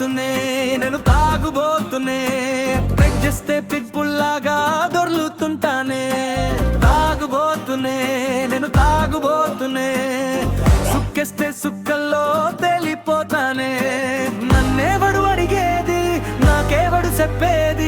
పోతునే నేను తాగుబోతునే. ప్రెక్ చేస్తే పిట్పుల్లాగా దొర్లుతుంటానే. తాగుబోతునే నేను తాగుబోతునే. సుక్కేస్తే సుక్కల్లో తెలిపోతానే. నన్నేవడు అడిగేది నాకేవడు చెప్పేది?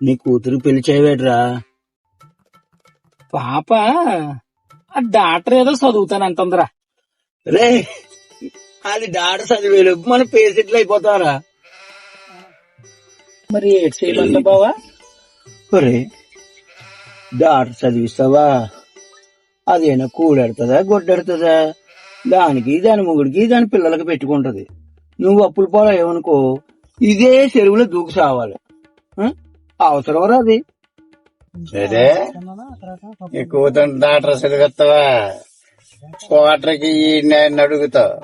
నీ కూతురు పెళ్ళి పాప ఆ డాక్టర్ ఏదో చదువుతానంటుందిరా. రే అది డాడ చదివేలు మన పేసెట్లు అయిపోతారా? మరి ఏడ్ చేయమంట బావా? ఒరే డాక్టర్ చదివిస్తావా? అదేనా కూడెడుతుందా గొడ్డెడుతుందా? దానికి దాని మొగుడికి దాని పిల్లలకి పెట్టుకుంటది. నువ్వు అప్పులు పోలేవనుకో ఇదే చెరువులో దూకి సావాలి? అవసరం రా అది? ఈ కూతురు డాక్టర్ చదివిస్తావా క్వార్టర్కి ఈ నేను అడుగుతావు.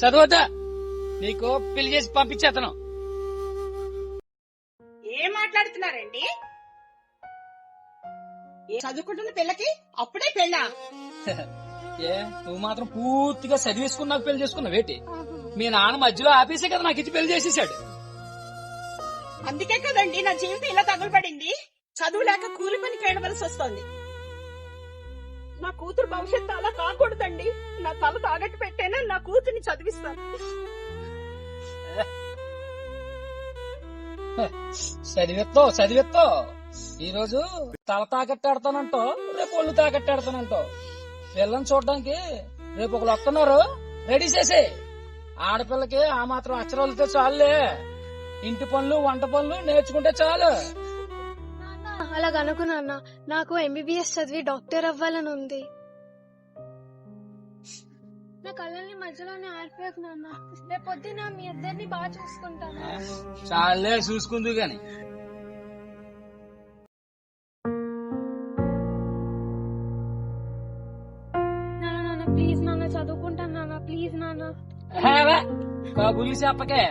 చదవద్దా. నీకు పెళ్ళి చేసి పంపించేతను ఏం మాట్లాడుతున్నారండి? ఏ చదువుకుంటున్న పిల్లకి? అప్పుడే పెళ్ళా? ఏ నువ్వు మాత్రం పూర్తిగా చదివేసుకుని నాకు పెళ్ళి చేసుకున్నావు వేటి మీ నాన్న మధ్యలో ఆపేసే కదా నాకు ఇచ్చి పెళ్ళి చేసేసాడు. అందుకే కదండి నా జీవితం ఇలా తగులబడింది చదువు లేక కూలి పనికి వెళ్ళవలసి వస్తోంది నా కూతురు భవిష్యత్తు అలా కాకూడదండి. నా తల తాగట్టు పెట్టేనా నా చదివిస్తాను. చదివెత్తో చదివెత్తో. ఈ రోజు తల తాకట్టాడతానంటో రేపు ఒళ్ళు తాకట్టాడతానంటో. పిల్లని చూడడానికి రేపు ఒకరు వస్తున్నారు. రెడీ చేసే ఆడపిల్లకి ఆ మాత్రం అక్షరాలతో చాలులే. ఇంటి పనులు వంట పనులు నేర్చుకుంటే చాలు. నాన్న, అలాగ అనుకు నాన్న నాకు ఎంబీబీఎస్ చదివి డాక్టర్ అవ్వాలని ఉంది. నా కళ్ళని మధ్యలోనే ఆరిపోయాకు నాన్న. రేపు పొద్దున మీ ఇద్దరిని బాగా చూసుకుంటాను. చాలే చూసుకుందు గాని. నాన్న నాన్న ప్లీజ్ నాన్న చదువుకుంటాను నాన్న ప్లీజ్ నాన్న. కబుర్లు చెప్పకే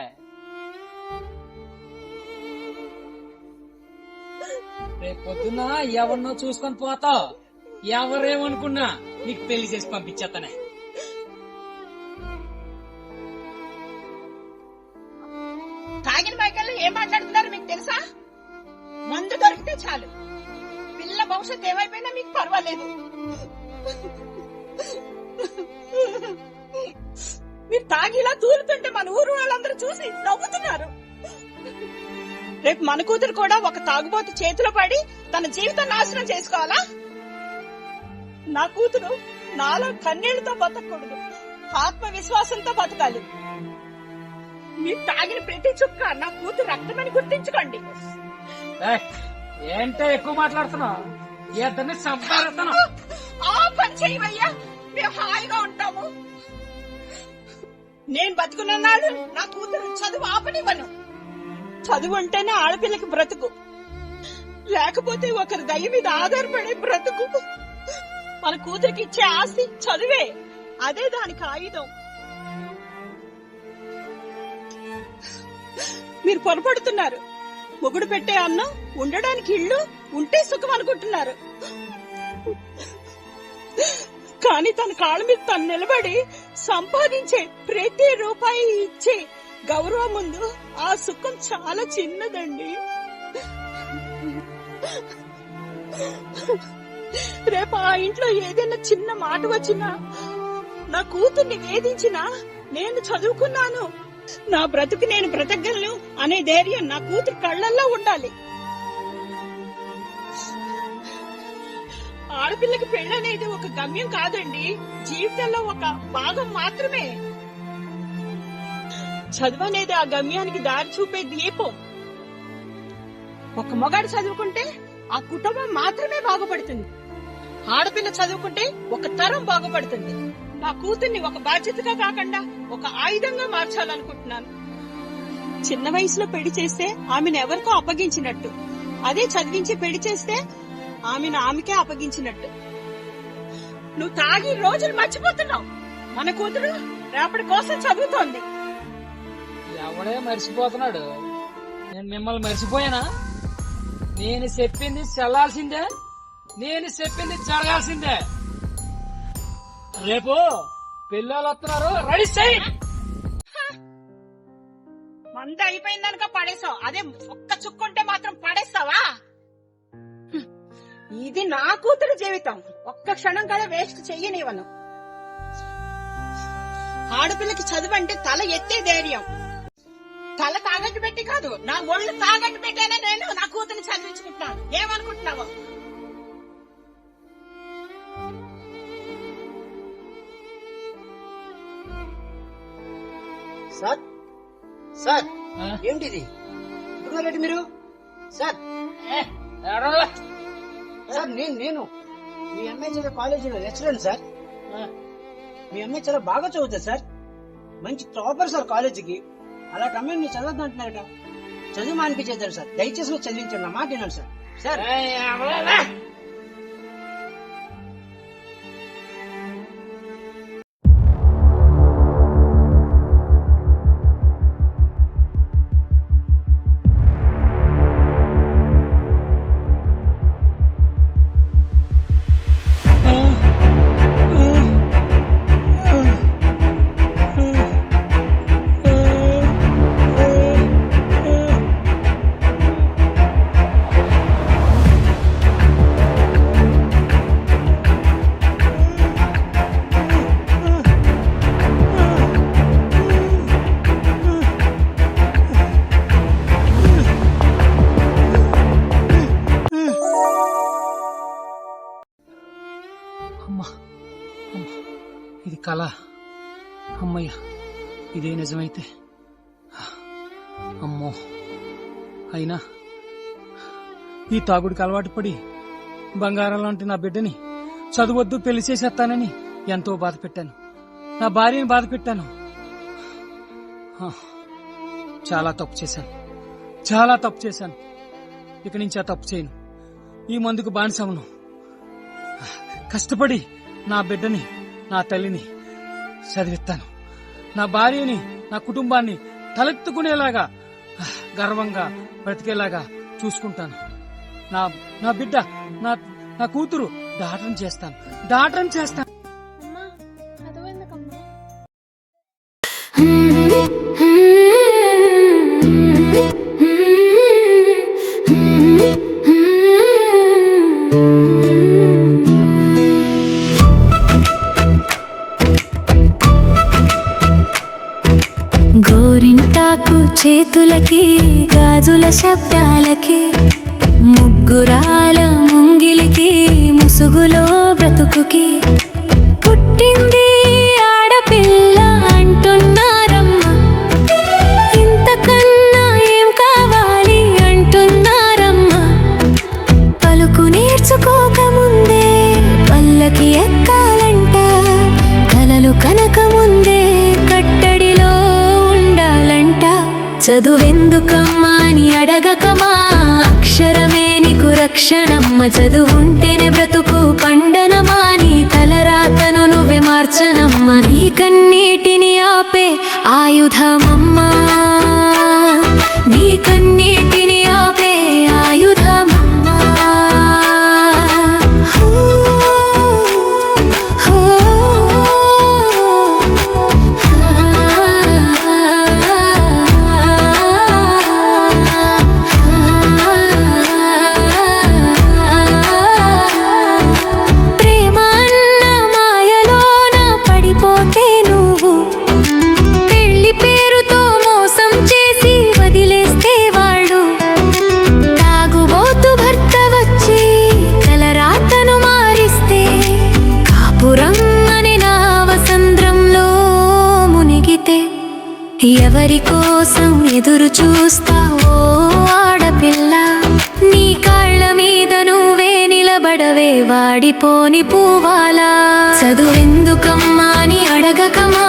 రేపు పొద్దున్న ఎవరినో చూసుకొని పోతావు? ఎవరేమనుకున్నా నీకు పెళ్ళి చేసి పంపించేస్తానే పిల్ల ఏమైపోయినా మీకు పర్వాలేదు. మీరు తాగిలా దూరుతుంటే మన ఊరు వాళ్ళందరూ చూసి నవ్వుతున్నారు. రేపు మన కూతురు కూడా ఒక తాగుబోతు చేతిలో పడి తన జీవితం నాశనం చేసుకోవాలా? నా కూతురు నాలో కన్నీళ్ళతో బతకూడదు ఆత్మవిశ్వాసంతో బతకాలి. మీరు తాగిన ప్రతి చుక్క నా కూతురు రక్తమని గుర్తించుకోండి. ఏంటో ఎక్కువ మాట్లాడుతున్నావు? ఇద్దరిని సంపాదన పని చేయవయ్యా మేము హాయిగా ఉంటాము. నేను బతుకున్నాడు నా కూతురు చదువు ఆపనివ్వను. చదువు అంటేనే ఆడపిల్లకి బ్రతుకు. లేకపోతే ఒకరి దయ మీద ఆధారపడే బ్రతుకు. మన కూతురికి ఇచ్చే ఆస్తి చదువే. అదే దానికి ఆయుధం. మీరు పొరపడుతున్నారు. మొగుడు పెట్టే అన్నం ఉండడానికి ఇళ్ళు ఉంటే సుఖం అనుకుంటున్నారు. కానీ తన కాళ్ళ మీద తను నిలబడి సంపాదించే ప్రతి రూపాయి ఇచ్చే గౌరవం ముందు ఆ సుఖం చాలా చిన్నదండి. రేపు ఆ ఇంట్లో ఏదైనా చిన్న మాట వచ్చినా నా కూతుర్ని వేధించినా నేను చదువుకున్నాను. నా బ్రతుకు నేను బ్రతకగలను అనే ధైర్యం నా కూతురు కళ్ళల్లో ఉండాలి. ఆడపిల్లకి పెళ్ళి అనేది ఒక గమ్యం కాదండి. జీవితంలో ఒక భాగం మాత్రమే. చదువు అనేది ఆ గమ్యానికి దారి చూపే దీపం. ఒక మగాడు చదువుకుంటే ఆ కుటుంబం మాత్రమే బాగుపడుతుంది. ఆడపిల్ల చదువుకుంటే ఒక తరం బాగుపడుతుంది. నా కూతుర్ని ఒక బాధ్యతగా కాకుండా ఒక ఆయుధంగా మార్చాలనుకుంటున్నాను. చిన్న వయసులో పెళ్ళి చేస్తే ఆమెను ఎవరికో అప్పగించినట్టు. అదే చదివించి పెళ్ళి చేస్తే ఆమెను ఆమెకే అప్పగించినట్టు. నువ్వు తాగి రోజులు మర్చిపోతున్నావు. మన కూతురు రేపటి కోసం చదువుతోంది. ఎవడే మర్చిపోతున్నాడు? నేను మిమ్మల్ని మర్చిపోయానా? నేను చెప్పింది చెల్లాల్సిందే నేను చెప్పింది జరగాల్సిందే. రేపు పిల్లలు వస్తున్నారు రెడీ చెయ్యి! మంద అయిపోయిందనుక పడేసావు. అదే ఒక్క చుక్కుంటే మాత్రం పడేస్తావా. ఇది నా కూతురు జీవితం. ఒక్క క్షణం కదా వేస్ట్ చెయ్యనివ్వను ఆడపిల్లకి చదువు అంటే తల ఎత్తే ధైర్యం. తల తాగట్టు పెట్టి కాదు నా ఒళ్ళు తాగట్టు పెట్టేనే నేను నా కూతుర్ని చదివించుకుంటున్నాను. ఏమనుకుంటున్నావు? సార్? సార్? ఏంటిది మీరు? సార్. సార్ నేను నేను. మీ అమ్మాయి చదివే కాలేజీలో లెక్చరర్ సార్. మీ అమ్మాయి చాలా బాగా చదువుతుంది సార్. మంచి టాపర్ సార్ కాలేజీకి. అలాంటి అమ్మాయి మీరు చదవద్దు అంటున్నారట. చదువు మానిపించేద్దారు సార్. దయచేసి చదివించండి నా మాట వినండి సార్. సార్. ఇదే నిజమైతే. అమ్మో. అయినా ఈ తాగుడికి అలవాటు పడి బంగారం లాంటి నా బిడ్డని చదువద్దు పెళ్ళి చేసేస్తానని ఎంతో బాధ పెట్టాను. నా భార్యని బాధ పెట్టాను. చాలా తప్పు చేశాను. చాలా తప్పు చేశాను. ఇక నుంచి ఆ తప్పు చేయను. ఈ మందుకు బానిసవును కష్టపడి నా బిడ్డని నా తల్లిని చదివిస్తాను. నా భార్యని నా కుటుంబాన్ని తలెత్తుకునేలాగా గర్వంగా బ్రతికేలాగా చూసుకుంటాను నా నా బిడ్డ నా నా కూతురు దాటం చేస్తాను దాటం చేస్తాను అమ్మా చదువు చేతులకి గాజుల శబ్దాలకి ముగ్గురాల ముంగిలికి ముసుగులో బ్రతుకుకి. చదువుంటేనే బ్రతుకు. పండనమా నీ తలరాతను నువ్వే మార్చనమ్మ. నీ కన్నీటిని ఆపే ఆయుధమా ఎవరి కోసం ఎదురు చూస్తావో ఆడపిల్ల? నీ కాళ్ళ మీద నువ్వే నిలబడవే వాడిపోని పూవాలా చదువెందుకమ్మా అని అడగకమా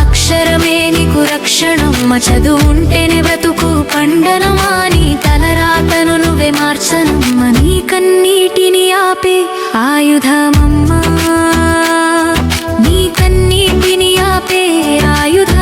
అక్షరమే నీకు రక్షణమ్మ. చదువుంటేనే బ్రతుకు పండనమా నీ తలరాతను నువ్వే మార్చనమ్మ. నీ కన్నీటిని ఆపే ఆయుధమమ్మా. నీ కన్నీటిని ఆపే ఆయుధ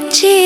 பிச்சை